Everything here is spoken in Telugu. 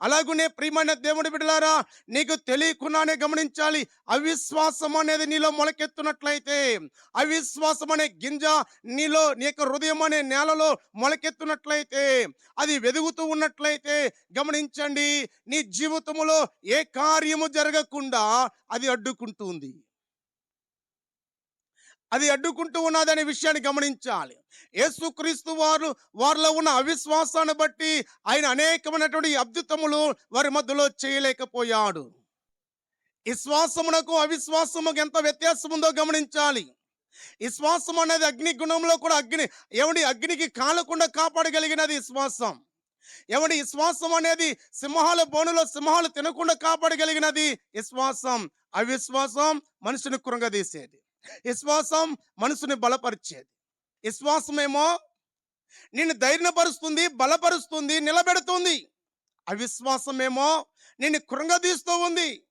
అలాగునే ప్రియమైన దేవుడి బిడ్డలారా నీకు తెలియకుండానే గమనించాలి. అవిశ్వాసం అనేది నీలో మొలకెత్తున్నట్లయితే అవిశ్వాసం అనే గింజ నీలో నీ యొక్క హృదయం అనే నేలలో మొలకెత్తున్నట్లయితే అది వెదుగుతూ ఉన్నట్లయితే గమనించండి నీ జీవితంలో ఏ కార్యము జరగకుండా అది అడ్డుకుంటుంది. అది అడ్డుకుంటూ ఉన్నదనే విషయాన్ని గమనించాలి. యేసుక్రీస్తు వారు వారిలో ఉన్న అవిశ్వాసాన్ని బట్టి ఆయన అనేకమైనటువంటి అద్భుతములు వారి మధ్యలో చేయలేకపోయాడు. విశ్వాసమునకు అవిశ్వాసముకు ఎంత వ్యత్యాసం ఉందో గమనించాలి. విశ్వాసం అనేది అగ్ని గుణంలో కూడా అగ్ని ఎవడి అగ్నికి కాలకుండా కాపాడగలిగినది విశ్వాసం. ఎవడి విశ్వాసం అనేది సింహాల బోనులో సింహాలు తినకుండా కాపాడగలిగినది విశ్వాసం. అవిశ్వాసం మనిషిని కృంగదీసేది. విశ్వాసం మనసుని బలపరిచేది. విశ్వాసమేమో నిన్ను ధైర్యపరుస్తుంది బలపరుస్తుంది నిలబెడుతుంది. అవిశ్వాసమేమో నిన్ను కృంగదీస్తూ ఉంది.